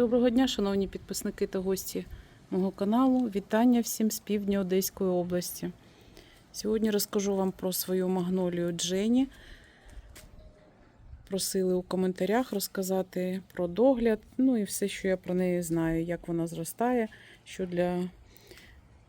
Доброго дня, шановні підписники та гості мого каналу. Вітання всім з півдня Одеської області. Сьогодні розкажу вам про свою магнолію Джені. Просили у коментарях розказати про догляд, ну і все, що я про неї знаю, як вона зростає, що для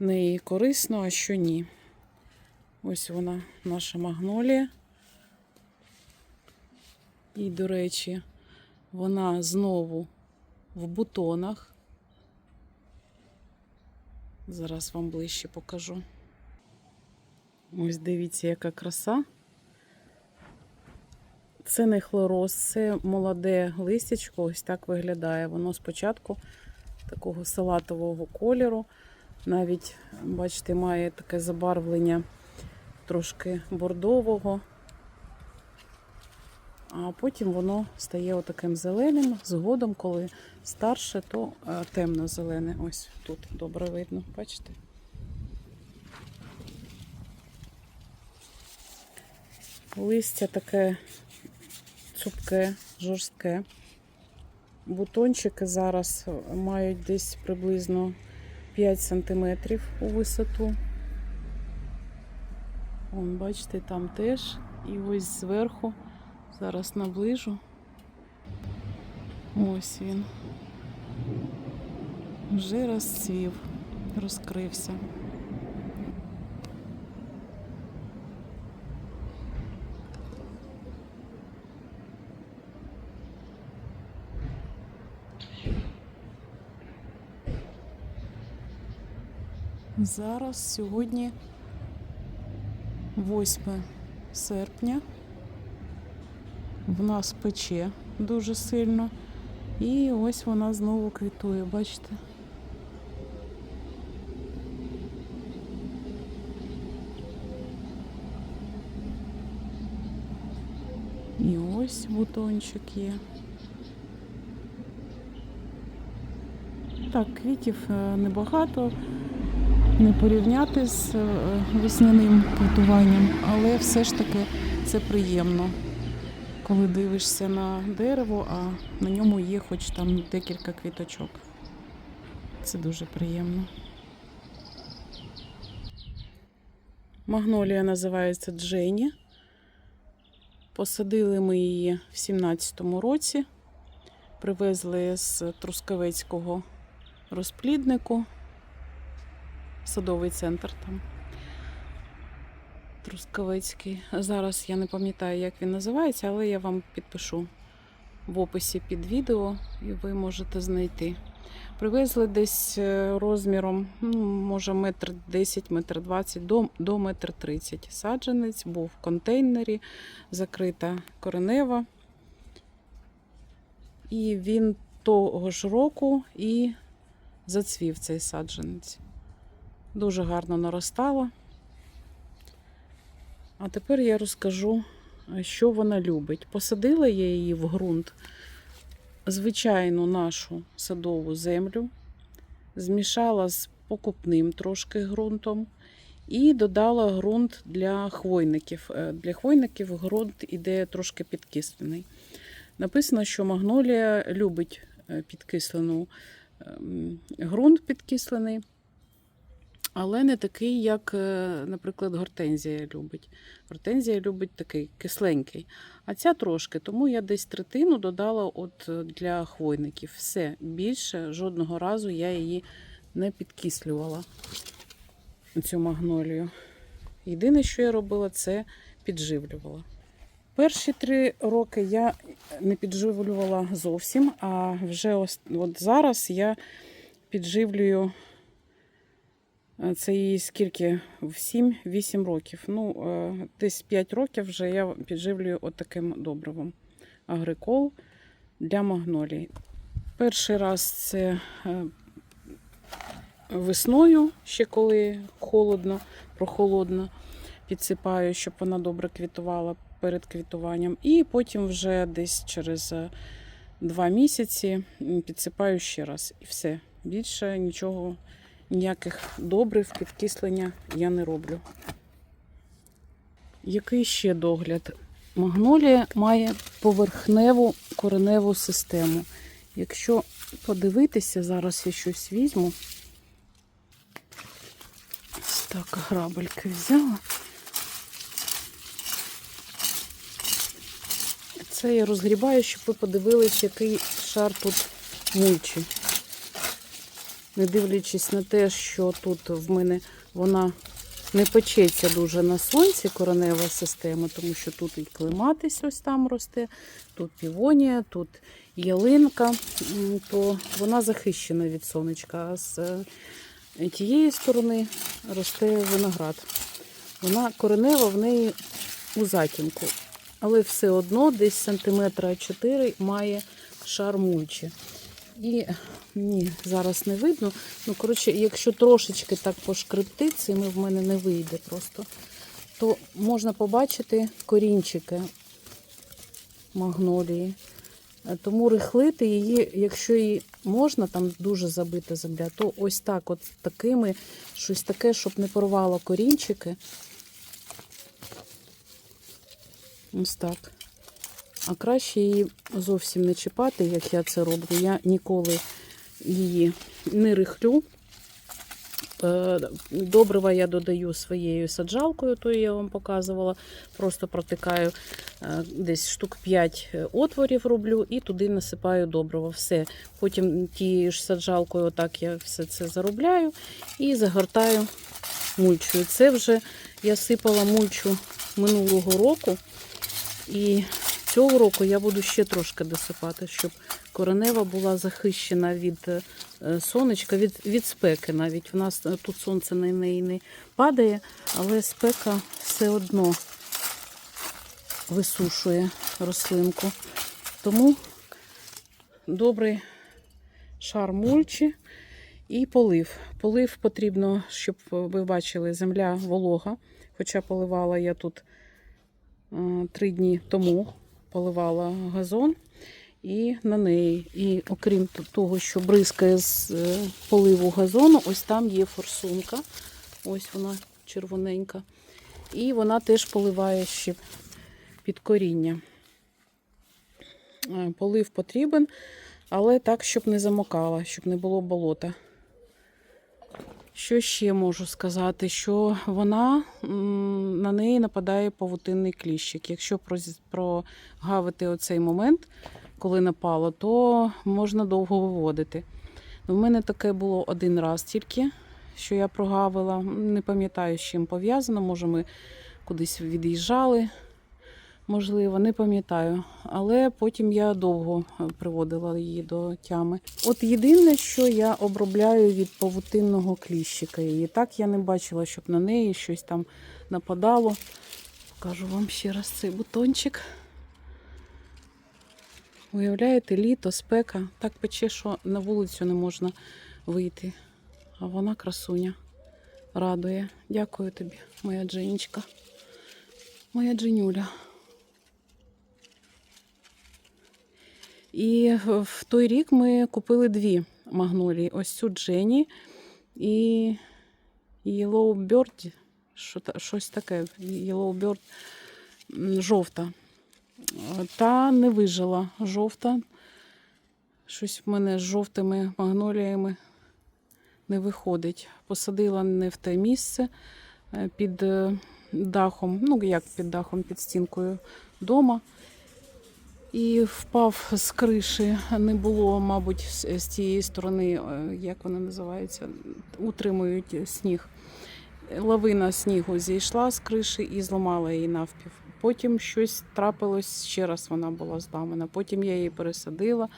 неї корисно, а що ні. Ось вона, наша магнолія. І, до речі, вона знову в бутонах. Зараз вам ближче покажу. Ось дивіться, яка краса. Це не хлороз, це молоде листячко, ось так виглядає. Воно спочатку такого салатового кольору. Навіть, бачите, має таке забарвлення трошки бордового. А потім воно стає отаким зеленим. Згодом, коли старше, то е, темно-зелене. Ось тут добре видно, бачите? Листя таке цупке, жорстке. Бутончики зараз мають десь приблизно 5 см у висоту. Вон, бачите, там теж. І ось зверху. Зараз наближу. Ось він. Вже розцвів, розкрився. Зараз сьогодні 8 серпня. В нас пече дуже сильно. І ось вона знову квітує, бачите? І ось бутончик є. Так, квітів е, небагато, не порівняти з е, весняним квітуванням, але все ж таки це приємно коли дивишся на дерево, а на ньому є хоч там декілька квіточок. Це дуже приємно. Магнолія називається Джені. Посадили ми її в 17-му році. Привезли з Трускавецького розпліднику, садовий центр там. Трускавецький. Зараз я не пам'ятаю, як він називається, але я вам підпишу в описі під відео, і ви можете знайти. Привезли десь е, розміром, ну, може, метр 10, метр 20 до, до метр 30. Саджанець був в контейнері, закрита коренева. І він того ж року і зацвів цей саджанець. Дуже гарно наростало. А тепер я розкажу, що вона любить. Посадила я її в ґрунт, звичайну нашу садову землю, змішала з покупним трошки ґрунтом і додала ґрунт для хвойників. Е, Для хвойників ґрунт іде трошки підкислений. Написано, що магнолія любить е, підкислену ем, ґрунт підкислений. Але не такий, як, е, наприклад, гортензія любить. Гортензія любить такий кисленький. А ця трошки, тому я десь третину додала от е, для хвойників. Все, більше жодного разу я її не підкислювала, цю магнолію. Єдине, що я робила, це підживлювала. Перші три роки я не підживлювала зовсім, а вже ось, от зараз я підживлюю це їй скільки? В 7-8 років. Ну, е, десь 5 років вже я підживлюю отаким добривом. Агрикол для магнолій. Перший раз це е, весною, ще коли холодно, прохолодно, підсипаю, щоб вона добре квітувала перед квітуванням. І потім вже десь через е, два місяці підсипаю ще раз. І все. Більше нічого, ніяких добрив, підкислення я не роблю. Який ще догляд? Магнолія має поверхневу кореневу систему. Якщо подивитися, зараз я щось візьму. Ось так грабельки взяла. Це я розгрібаю, щоб ви подивились, який шар тут мульчі. Не дивлячись на те, що тут в мене вона не печеться дуже на сонці, коренева система, тому що тут і клематись ось там росте, тут півонія, тут ялинка, то вона захищена від сонечка. А з е, тієї сторони росте виноград. Вона коренева в неї у затінку, але все одно десь сантиметра 4 має шар мульчі. І ні, зараз не видно. Ну, коротше, якщо трошечки так пошкребти, цими в мене не вийде просто, то можна побачити корінчики магнолії. Е, Тому рихлити її, якщо її можна, там дуже забита земля, то ось так, от такими, щось таке, щоб не порвало корінчики. Ось так. А краще її зовсім не чіпати, як я це роблю. Я ніколи її не рихлю. Е, Добрива я додаю своєю саджалкою, то я вам показувала. Просто протикаю е, десь штук 5 отворів роблю і туди насипаю добрива. Все. Потім тією ж саджалкою, отак я все це заробляю і загортаю мульчою. Це вже я сипала мульчу минулого року. І цього року я буду ще трошки досипати, щоб коренева була захищена від е, сонечка, від, від спеки навіть. У нас е, тут сонце на неї не падає, але спека все одно висушує рослинку. Тому добрий шар мульчі і полив. Полив потрібно, щоб ви бачили, земля волога. Хоча поливала я тут е, три дні тому поливала газон і на неї. І окрім того, що бризкає з е, поливу газону, ось там є форсунка. Ось вона червоненька. І вона теж поливає ще під коріння. Е, Полив потрібен, але так, щоб не замокала, щоб не було болота. Що ще можу сказати? Що вона на неї нападає павутинний кліщик. Якщо прогавити оцей момент, коли напало, то можна довго виводити. У мене таке було один раз тільки, що я прогавила. Не пам'ятаю, з чим пов'язано. Може, ми кудись від'їжджали, можливо, не пам'ятаю. Але потім я довго е, приводила її до тями. От єдине, що я обробляю від павутинного кліщика її. Так я не бачила, щоб на неї щось там нападало. Покажу вам ще раз цей бутончик. Уявляєте, літо, спека, так пече, що на вулицю не можна вийти. А вона красуня. Радує. Дякую тобі, моя Дженічка. Моя Дженюля. І в той рік ми купили дві магнолії. Ось цю Джені і Yellow Bird. Щось таке. Yellow Bird жовта. Та не вижила жовта. Щось в мене з жовтими магноліями не виходить. Посадила не в те місце е, під е, дахом, ну як під дахом, під стінкою дома. І впав з криші. Не було, мабуть, з цієї сторони, е, як вона називається, утримують сніг. Лавина снігу зійшла з криші і зламала її навпів. Потім щось трапилось, ще раз вона була зламана. Потім я її пересадила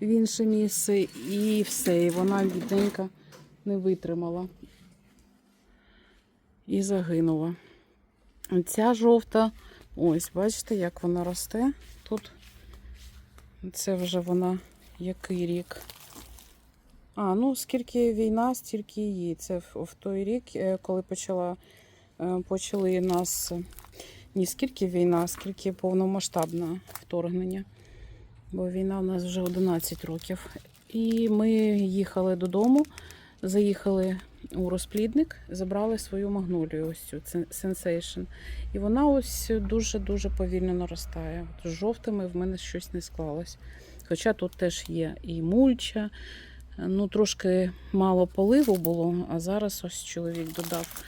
в інше місце і все. І вона бідненька не витримала і загинула. Ця жовта, ось, бачите, як вона росте. Тут це вже вона який рік. А, ну скільки війна, стільки її. Це в, в той рік, е, коли почала, е, почали нас не скільки війна, скільки повномасштабне вторгнення. Бо війна у нас вже 11 років. І ми їхали додому, заїхали у розплідник, забрали свою магнолію, ось цю Sensation. І вона ось дуже-дуже повільно наростає. От з жовтими в мене щось не склалось. Хоча тут теж є і мульча, ну трошки мало поливу було, а зараз ось чоловік додав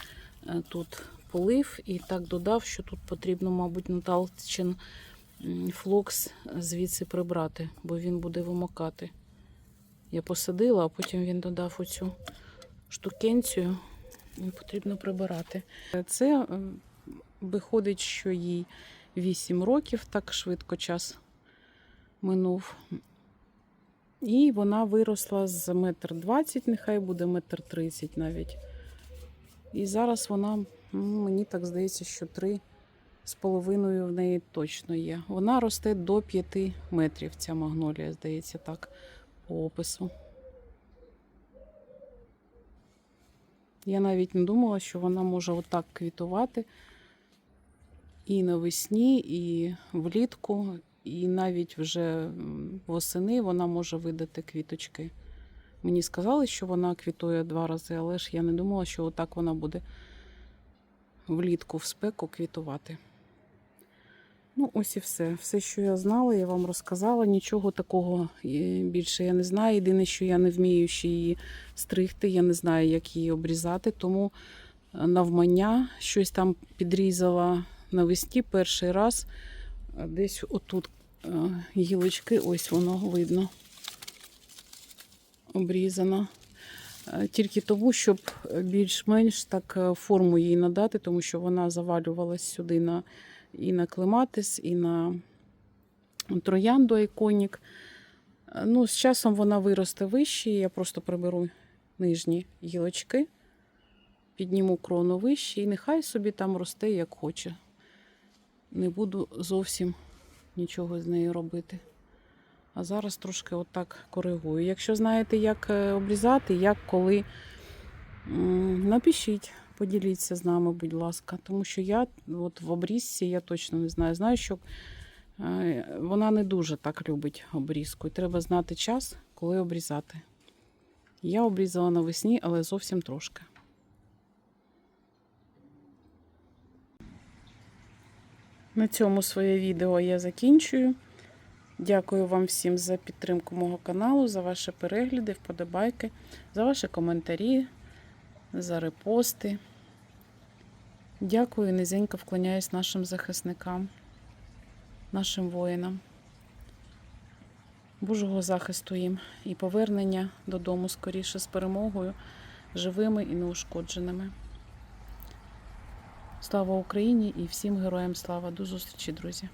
е, тут полив і так додав, що тут потрібно, мабуть, Наталчин флокс звідси прибрати, бо він буде вимокати. Я посадила, а потім він додав оцю штукенцію потрібно прибирати. Це виходить, що їй 8 років, так швидко час минув. І вона виросла з метр двадцять, нехай буде метр тридцять навіть. І зараз вона, ну, мені так здається, що три з половиною в неї точно є. Вона росте до 5 метрів, ця магнолія, здається, так, по опису. Я навіть не думала, що вона може отак квітувати і навесні, і влітку, і навіть вже восени вона може видати квіточки. Мені сказали, що вона квітує два рази, але ж я не думала, що отак вона буде влітку в спеку квітувати. Ну, ось і все. Все, що я знала, я вам розказала. Нічого такого е, більше я не знаю. Єдине, що я не вмію ще її стригти, я не знаю, як її обрізати. Тому е, навмання щось там підрізала навесні перший раз. Десь отут е, гілочки, ось воно видно. Обрізано. Тільки тому, щоб більш-менш так форму їй надати, тому що вона завалювалась сюди на, і на клематис, і на троянду айконік. Е, Ну, з часом вона виросте вище, я просто приберу нижні гілочки, підніму крону вище, і нехай собі там росте, як хоче. Не буду зовсім нічого з нею робити. А зараз трошки отак коригую. Якщо знаєте, як е, обрізати, як коли, напишіть, поділіться з нами, будь ласка. Тому що я от в обрізці я точно не знаю. Знаю, що вона не дуже так любить обрізку. І треба знати час, коли обрізати. Я обрізала навесні, але зовсім трошки. На цьому своє відео я закінчую. Дякую вам всім за підтримку мого каналу, за ваші перегляди, вподобайки, за ваші коментарі, за репости. Дякую низенько вклоняюсь нашим захисникам, нашим воїнам. Божого захисту їм і повернення додому скоріше з перемогою, живими і неушкодженими. Слава Україні і всім героям слава! До зустрічі, друзі!